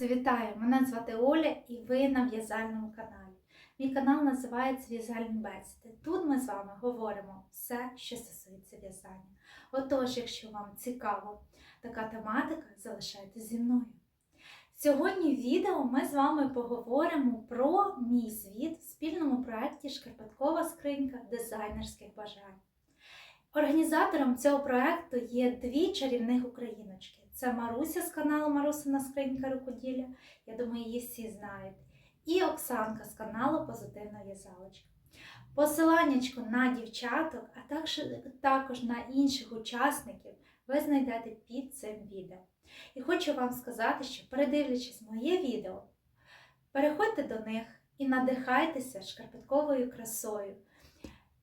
Друзі, вітаю! Мене звати Оля і ви на в'язальному каналі. Мій канал називається В'язальні бесіди. Тут ми з вами говоримо все, що стосується в'язання. Отож, якщо вам цікаво така тематика, залишайтесь зі мною. Сьогодні в відео ми з вами поговоримо про мій звіт в спільному проєкті Шкарпеткова скринька дизайнерських бажань. Організатором цього проєкту є дві чарівних україночки. Це Маруся з каналу Марусина Скринька Рукоділля. Я думаю, її всі знають. І Оксанка з каналу Позитивна В'язалочка. Посиланнячко на дівчаток, а також, також на інших учасників ви знайдете під цим відео. І хочу вам сказати, що передивлячись моє відео, переходьте до них і надихайтеся шкарпетковою красою.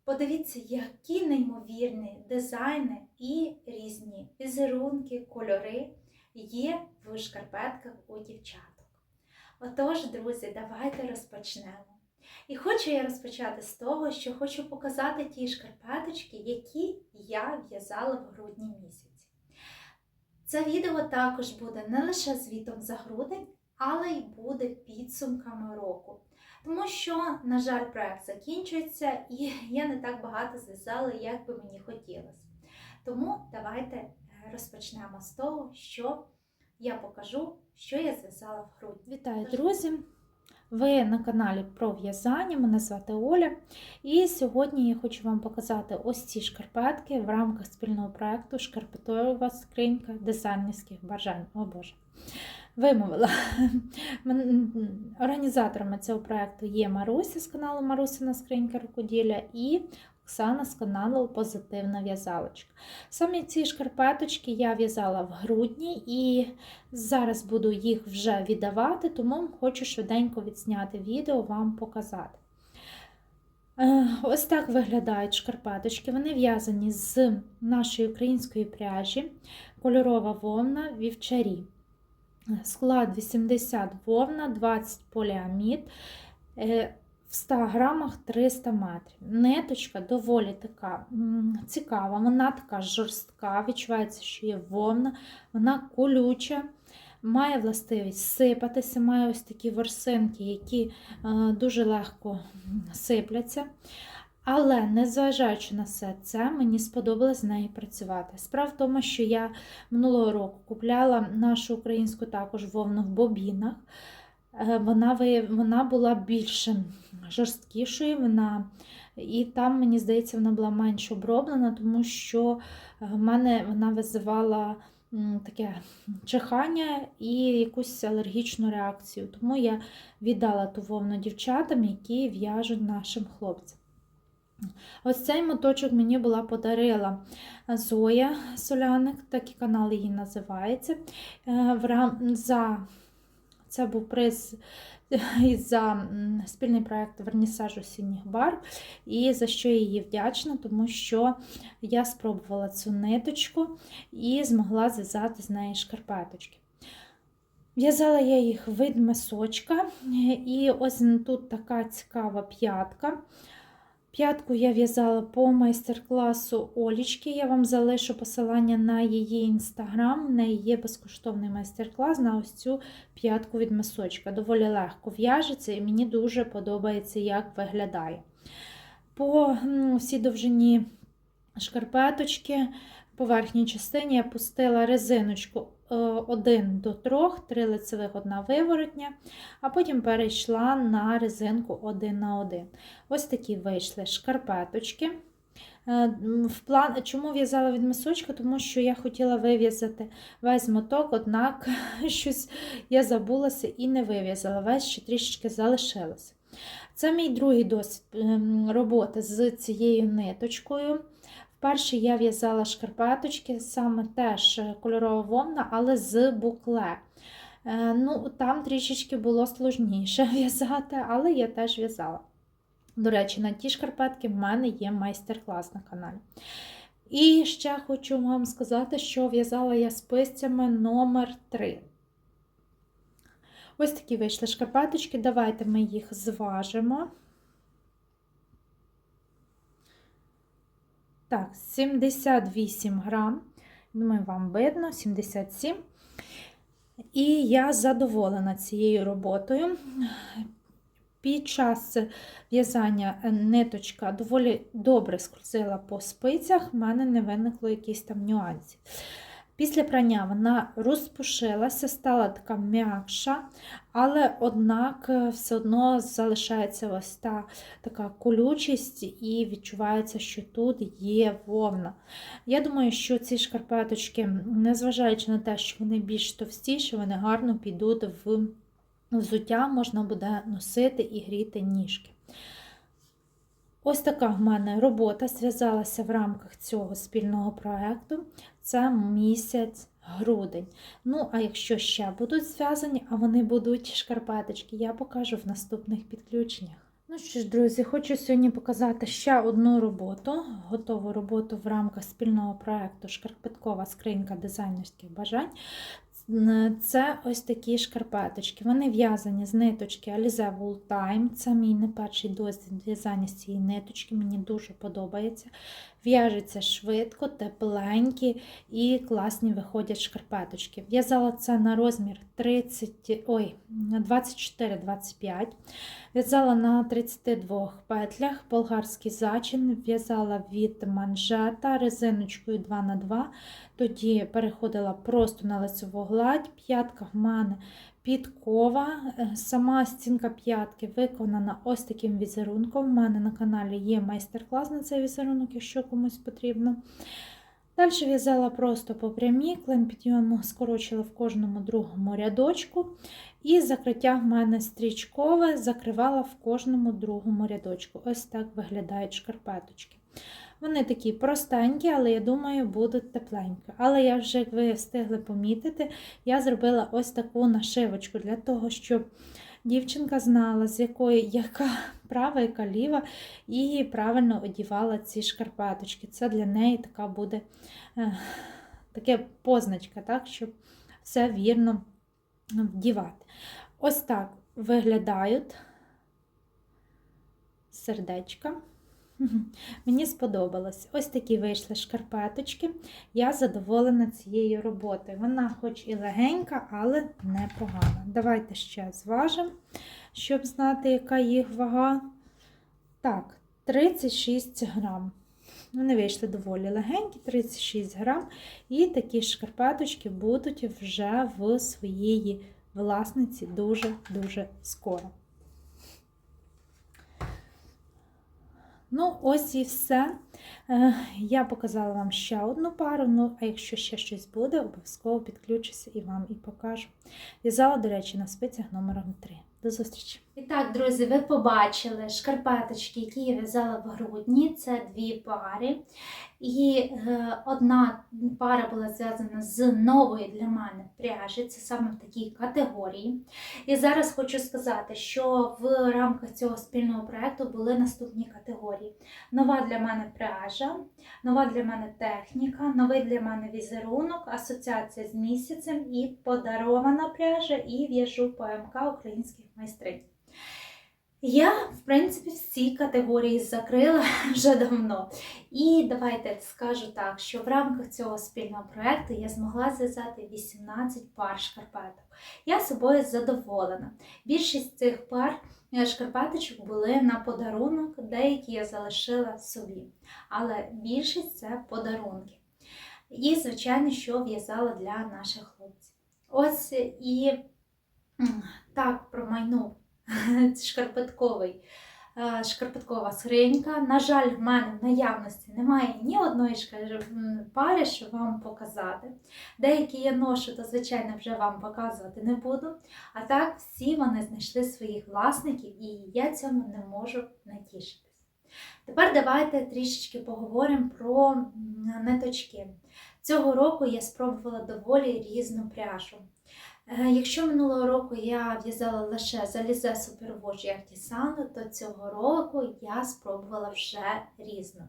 Подивіться, які неймовірні дизайни і різні візерунки, кольори є в шкарпетках у дівчаток. Отож, друзі, давайте розпочнемо. І хочу я розпочати з того, що хочу показати ті шкарпеточки, які я в'язала в грудні місяці. Це відео також буде не лише звітом за грудень, але й буде підсумками року. Тому що, на жаль, проект закінчується, і я не так багато зв'язала, як би мені хотілося. Тому давайте розпочнемо з того, що я покажу, що я зв'язала в грудні. Вітаю, друзі! Ви на каналі про в'язання, мене звати Оля. І сьогодні я хочу вам показати ось ці шкарпетки в рамках спільного проєкту Шкарпетова скринька дизайнерських бажань. О Боже! Вимовила. Організаторами цього проєкту є Маруся з каналу Марусина Скринька Рукоділля і Оксана з Позитивна в'язалочка. Саме ці шкарпеточки я в'язала в грудні і зараз буду їх вже віддавати, тому хочу швиденько відзняти відео, вам показати. Ось так виглядають шкарпеточки. Вони в'язані з нашої української пряжі, кольорова вовна вівчарі. Склад 80 вовна, 20 поліамід, в 100 грамах 300 метрів. Ниточка доволі така цікава, вона така жорстка, відчувається, що є вовна, вона колюча, має властивість сипатися, має ось такі ворсинки, які дуже легко сипляться. Але, незважаючи на все це, мені сподобалось з нею працювати. Справа в тому, що я минулого року купляла нашу українську також вовну в бобінах. Вона вона була більш жорсткішою, вона, і там, мені здається, вона була менш оброблена, тому що в мене вона визивала таке чихання і якусь алергічну реакцію. Тому я віддала ту вовну дівчатам, які в'яжуть нашим хлопцям. Ось цей моточок мені була подарила Зоя Соляник, такий канал її називається. За Це був приз за спільний проєкт Вернісаж осінніх барв, і за що я їй вдячна, тому що я спробувала цю ниточку і змогла зв'язати з неї шкарпеточки. В'язала я їх вид мисочка, і ось тут така цікава п'ятка. П'ятку я в'язала по майстер-класу Олічки. Я вам залишу посилання на її інстаграм. В неї є безкоштовний майстер-клас на ось цю п'ятку від мисочка. Доволі легко в'яжеться, і мені дуже подобається, як виглядає. По всій довжині шкарпеточки, по верхній частині я пустила резиночку 1 до 3, 3 лицевих, 1 виворотня, а потім перейшла на резинку 1 на 1. Ось такі вийшли шкарпеточки. Е, в план... Чому в'язала від мисочка? Тому що я хотіла вив'язати весь моток, однак щось я забулася і не вив'язала, весь ще трішечки залишилося. Це мій другий досвід ем, роботи з цією ниточкою. Вперше я в'язала шкарпеточки, саме теж кольорова вовна, але з букле. Е, ну, Там трішечки було сложніше в'язати, але я теж в'язала. До речі, на ті шкарпетки в мене є майстер-клас на каналі. І ще хочу вам сказати, що в'язала я списцями номер 3 Ось такі вийшли шкарпеточки. Давайте ми їх зважимо. Так, 78 грам. Думаю, вам видно, 77. І я задоволена цією роботою. Під час в'язання ниточка доволі добре скрутила по спицях, в мене не виникло якісь там нюансів. Після прання вона розпушилася, стала така м'якша, але однак е, все одно залишається ось та така колючість, і відчувається, що тут є вовна. Я думаю, що ці шкарпеточки, незважаючи на те, що вони більш товстіші, вони гарно підуть в взуття, можна буде носити і гріти ніжки. Ось така в мене робота зв'язалася в рамках цього спільного проєкту. Це місяць грудень. Ну, а якщо ще будуть зв'язані, а вони будуть шкарпеточки, я покажу в наступних підключеннях. Ну що ж, друзі, хочу сьогодні показати ще одну роботу, готову роботу в рамках спільного проєкту Шкарпеткова скринька дизайнерських бажань. Це ось такі шкарпеточки. Вони в'язані з ниточки Alize Wool Time. Це мій не перший досвід в'язання з цієї ниточки, мені дуже подобається. В'яжеться швидко, тепленькі і класні виходять шкарпеточки. В'язала це на розмір 30, ой, 24-25. В'язала на 32 петлях, болгарський зачин, в'язала від манжета резиночкою 2х2, тоді переходила просто на лицеву гладь, п'ятка в мене підкова. Е, Сама стінка п'ятки виконана ось таким візерунком. У мене на каналі є майстер-клас на цей візерунок, якщо комусь потрібно. Далі в'язала просто по прямій, клем підйому скорочила в кожному другому рядочку. І закриття в мене стрічкове, закривала в кожному другому рядочку. Ось так виглядають шкарпеточки. Вони такі простенькі, але я думаю, будуть тепленькі. Але я вже, як ви встигли помітити, я зробила ось таку нашивочку для того, щоб дівчинка знала, з якої яка права, яка ліва, і правильно одівала ці шкарпеточки. Це для неї така буде е, таке позначка, так, щоб все вірно вдівати. Ось так виглядають сердечка. Мені сподобалось. Ось такі вийшли шкарпеточки. Я задоволена цією роботою. Вона хоч і легенька, але непогана. Давайте ще зважимо, щоб знати, яка їх вага. Так, 36 грам. Вони вийшли доволі легенькі, 36 грам. І такі шкарпеточки будуть вже в своїй власниці дуже-дуже скоро. Ну, ось і все. Е, Я показала вам ще одну пару, ну, а якщо ще щось буде, обов'язково підключуся і вам і покажу. В'язала, до речі, на спицях номером 3. До зустрічі! І так, друзі, ви побачили шкарпеточки, які я в'язала в грудні. Це дві пари. І е, одна пара була зв'язана з нової для мене пряжі, це саме в такій категорії. І зараз хочу сказати, що в рамках цього спільного проєкту були наступні категорії: нова для мене пряжа, нова для мене техніка, новий для мене візерунок, асоціація з місяцем і подарована пряжа, і в'яжу ПМК українських майстринь. Я, в принципі, всі категорії закрила вже давно. І давайте скажу так, що в рамках цього спільного проєкту я змогла зв'язати 18 пар шкарпеток. Я собою задоволена. Більшість цих пар е, шкарпеточок були на подарунок, деякі я залишила собі. Але більшість це подарунки. І, звичайно, що в'язала для наших хлопців. Ось і так промайнув шкарпетковий, е, шкарпеткова скринька. На жаль, в мене в наявності немає ні одної пари, щоб вам показати. Деякі я ношу, то, звичайно, вже вам показувати не буду. А так, всі вони знайшли своїх власників, і я цьому не можу натішитись. Тепер давайте трішечки поговоримо про ниточки. Цього року я спробувала доволі різну пряжу. Е, якщо минулого року я в'язала лише залізе суперводжі артісану, то цього року я спробувала вже різну.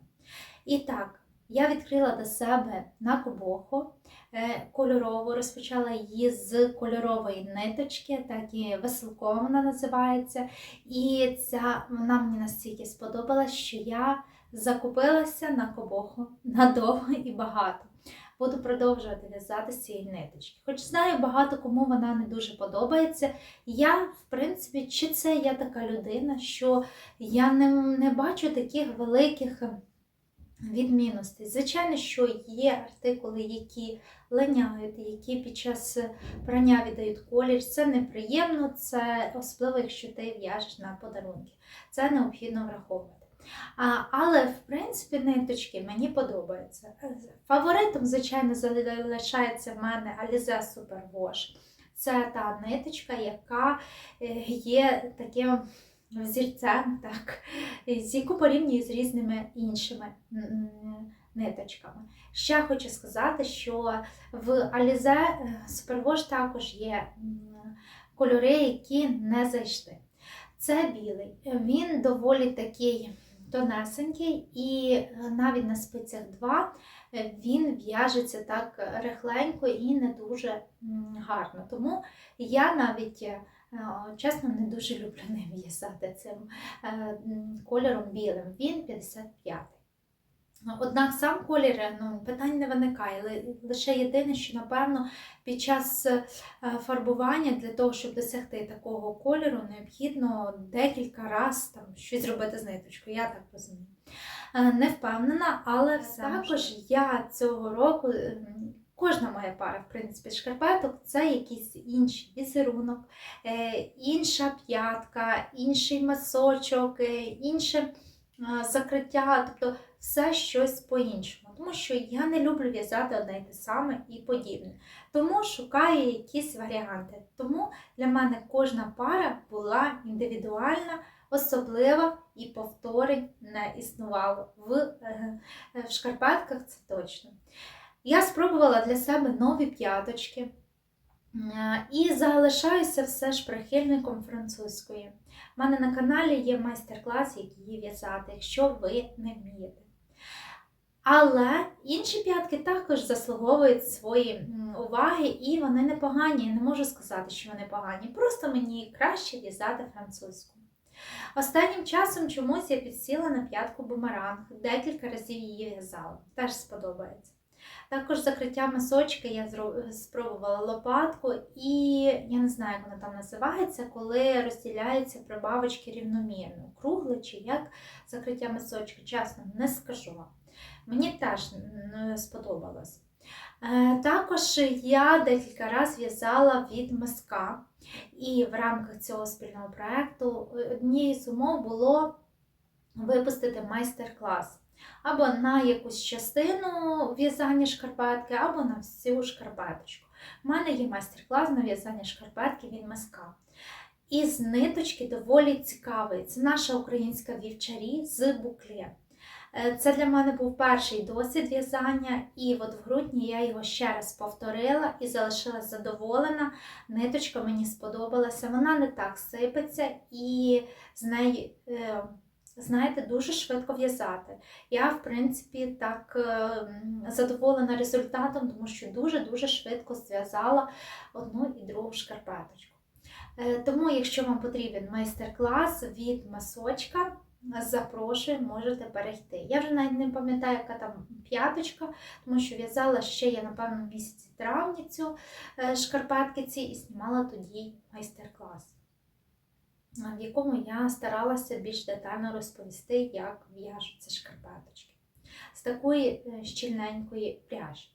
І так, я відкрила до себе на кобоху е, кольорову, розпочала її з кольорової ниточки, так і веселкова вона називається. І ця вона мені настільки сподобалась, що я закупилася на кобоху надовго і багато. Буду продовжувати в'язати з цієї ниточки. Хоч знаю, багато кому вона не дуже подобається. Я, в принципі, чи це я така людина, що я не, не бачу таких великих відмінностей. Звичайно, що є артикули, які линяють, які під час прання віддають колір. Це неприємно, це особливо, якщо ти в'яжеш на подарунки. Це необхідно враховувати. Але, в принципі, ниточки мені подобаються. Фаворитом, звичайно, залишається в мене Alize Super Wash. Це та ниточка, яка е, є таким взірцем, так, яку порівнюю з різними іншими ниточками. Ще хочу сказати, що в Alize Super Wash також є кольори, які не зайшли. Це білий. Він доволі такий тонесенький, і навіть на спицях 2 він в'яжеться так рихленько і не дуже гарно. Тому я навіть, е, чесно, не дуже люблю ним в'язати цим е, кольором білим. Він 55. Однак сам колір ну, питань не виникає. Лише єдине, що напевно під час е, фарбування для того, щоб досягти такого кольору, необхідно декілька разів там щось зробити з ниточкою. Я так розумію. Е, Не впевнена, але також я цього року. Кожна моя пара, в принципі, шкарпеток це якийсь інший візерунок, е, інша п'ятка, інший масочок, інше закриття, тобто все щось по-іншому. Тому що я не люблю в'язати одне й те саме і подібне. Тому шукаю якісь варіанти. Тому для мене кожна пара була індивідуальна, особлива і повторень не існувало. В, е, в шкарпетках це точно. Я спробувала для себе нові п'яточки. Е, І залишаюся все ж прихильником французької. У мене на каналі є майстер-клас, як її в'язати, якщо ви не вмієте. Але інші п'ятки також заслуговують свої уваги, і вони непогані. Я не можу сказати, що вони погані. Просто мені краще в'язати французьку. Останнім часом чомусь я підсіла на п'ятку бумеранг, декілька разів її в'язала. Теж сподобається. Також закриття мисочки я спробувала лопатку, і я не знаю, як вона там називається, коли розділяються прибавочки рівномірно. Кругле чи як закриття мисочки, чесно, не скажу вам. Мені теж м, сподобалось. Е, Також я декілька разів в'язала від миска, і в рамках цього спільного проєкту однією з умов було випустити майстер-клас або на якусь частину в'язання шкарпетки, або на всю шкарпеточку. У мене є майстер-клас на в'язання шкарпетки від миска. І з ниточки доволі цікавий. Це наша українська вівчарі з букле. Е, Це для мене був перший досвід в'язання, і от в грудні я його ще раз повторила і залишилась задоволена. Ниточка мені сподобалася, вона не так сипеться, і з неї, е, знаєте, дуже швидко в'язати. Я, в принципі, так е, задоволена результатом, тому що дуже-дуже швидко зв'язала одну і другу шкарпеточку. Тому, якщо вам потрібен майстер-клас від масочка, запрошую, можете перейти. Я вже навіть не пам'ятаю, яка там п'яточка, тому що в'язала ще я, напевно, в місяці травні цю е, шкарпетки ці і знімала тоді майстер-клас, в якому я старалася більш детально розповісти, як в'яжуться шкарпеточки з такої е, щільненької пряжі.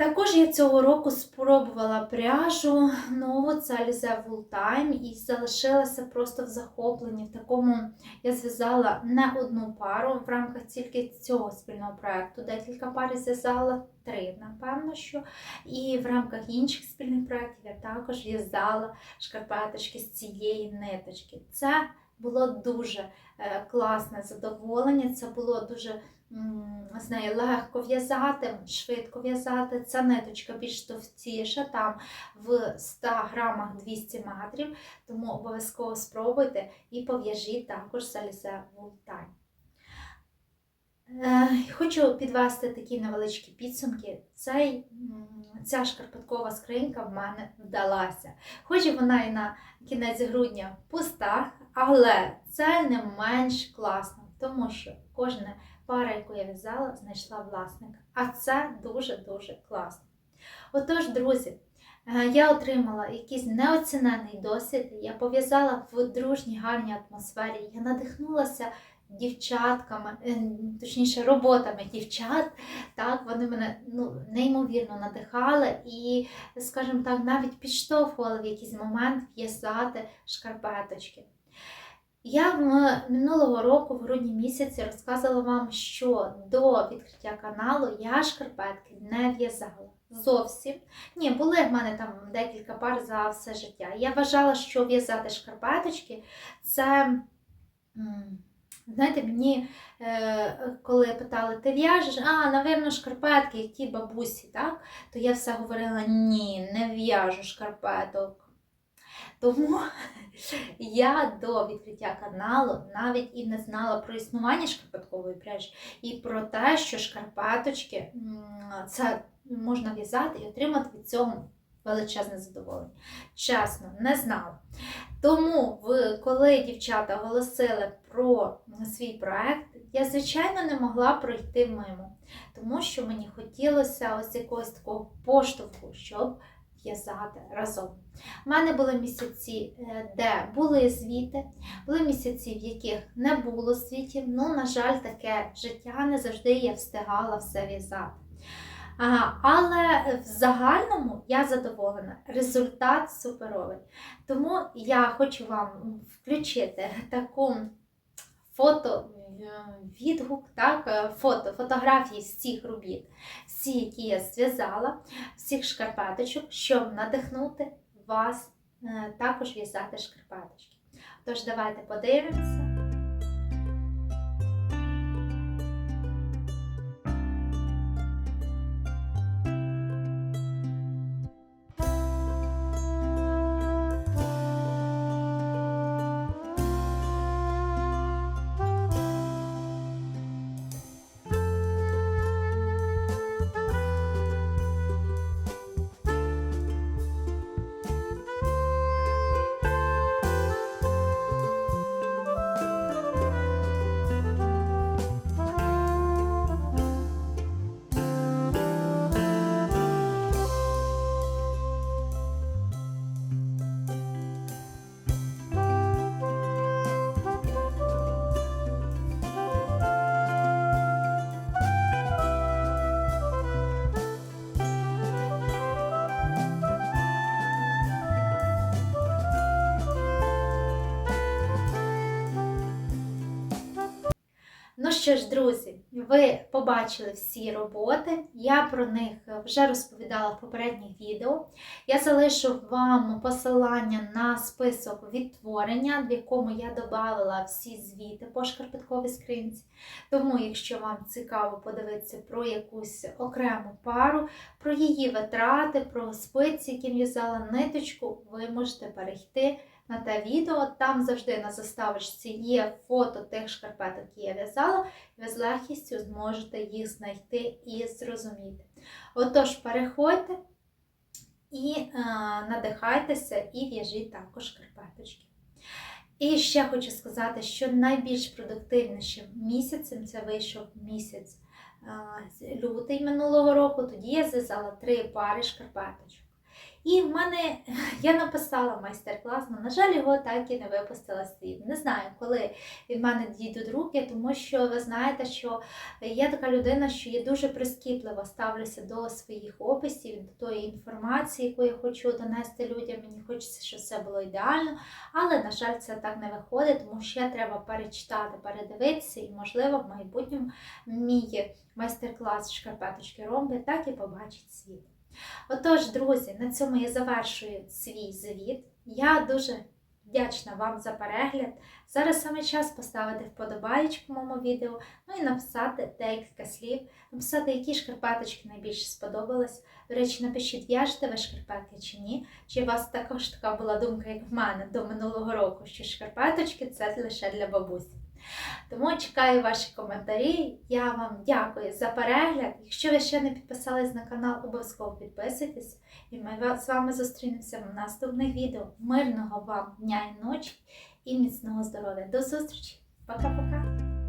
Також я цього року спробувала пряжу нову, Alize Wool і залишилася просто в захопленні. В такому я зв'язала не одну пару в рамках тільки цього спільного проєкту. Декілька пар зв'язала, три, напевно, що. І в рамках інших спільних проєктів я також в'язала шкарпеточки з цієї ниточки. Це було дуже е, класне задоволення, це було дуже з нею легко в'язати, швидко в'язати. Ця ниточка більш товстіша, там в 100 грамах 200 метрів, тому обов'язково спробуйте і пов'яжіть також з Alize Wool Time. Е, Хочу підвести такі невеличкі підсумки. Цей, ця шкарпеткова скринька в мене вдалася. Хоч вона і на кінець грудня пуста, але це не менш класно. тому що кожна пара, яку я в'язала, знайшла власника. А це дуже-дуже класно. Отож, друзі, е, я отримала якийсь неоцінений досвід. Я пов'язала в дружній гарній атмосфері. Я надихнулася дівчатками, е, точніше, роботами дівчат. Так, вони мене ну, неймовірно надихали і, скажімо так, навіть підштовхували в якийсь момент в'язати шкарпеточки. Я м- минулого року, в грудні місяці, розказувала вам, що до відкриття каналу я шкарпетки не в'язала. Зовсім. Ні, були в мене там декілька пар за все життя. Я вважала, що в'язати шкарпеточки це. Знаєте, мені е, коли питали, ти в'яжеш, а, напевно, шкарпетки, як ті бабусі, так? То я все говорила: ні, не в'яжу шкарпеток. Тому я до відкриття каналу навіть і не знала про існування шкарпеткової пряжі, і про те, що шкарпеточки це можна в'язати і отримати від цього величезне задоволення. Чесно, не знала. Тому, коли дівчата оголосили про свій проект, я, звичайно, не могла пройти мимо, тому що мені хотілося ось якогось такого поштовху, щоб в'язати разом. У мене були місяці, е, де були звіти, були місяці, в яких не було звітів. Ну, на жаль, таке життя не завжди я встигала все в'язати. А, Але в загальному я задоволена. Результат суперовий. Тому я хочу вам включити таку фото. е, Відгук, так, е, фото, фотографії з цих робіт, всі, які я зв'язала, всіх шкарпеточок, щоб надихнути вас е, також в'язати шкарпеточки. Тож, давайте подивимося. Що ж, друзі, ви побачили всі роботи. Я про них вже розповідала в попередніх відео. Я залишу вам посилання на список відтворення, в якому я додала всі звіти по шкарпетковій скринці. Тому, якщо вам цікаво подивитися про якусь окрему пару, про її витрати, про спиці, яким в'язала ниточку, ви можете перейти на те відео. Там завжди на заставочці є фото тих шкарпеток, які я в'язала, ви з легкістю зможете їх знайти і зрозуміти. Отож, переходьте і е, надихайтеся, і в'яжіть також шкарпеточки. І ще хочу сказати, що найбільш продуктивнішим місяцем це вийшов місяць е, лютий минулого року. Тоді я зв'язала три пари шкарпеточок. І в мене я написала майстер-клас, але, на жаль, його так і не випустила світ. Не знаю, коли від мене дійдуть руки, тому що ви знаєте, що я така людина, що я дуже прискіпливо ставлюся до своїх описів, до тої інформації, яку я хочу донести людям. Мені хочеться, щоб все було ідеально, але, на жаль, це так не виходить, тому що я треба перечитати, передивитися, і, можливо, в майбутньому мій майстер-клас шкарпеточки ромби так і побачить світ. Отож, друзі, на цьому я завершую свій звіт. Я дуже вдячна вам за перегляд. Зараз саме час поставити вподобаєчку моєму відео, ну і написати декілька слів, написати, які шкарпеточки найбільше сподобались. До речі, напишіть, в'яжете ви шкарпетки чи ні. Чи у вас також така була думка, як в мене до минулого року, що шкарпеточки це лише для бабусі. Тому чекаю ваші коментарі. Я вам дякую за перегляд. Якщо ви ще не підписались на канал, обов'язково підписуйтесь. І ми з вами зустрінемося в наступних відео. Мирного вам дня і ночі і міцного здоров'я. До зустрічі! Пока-пока!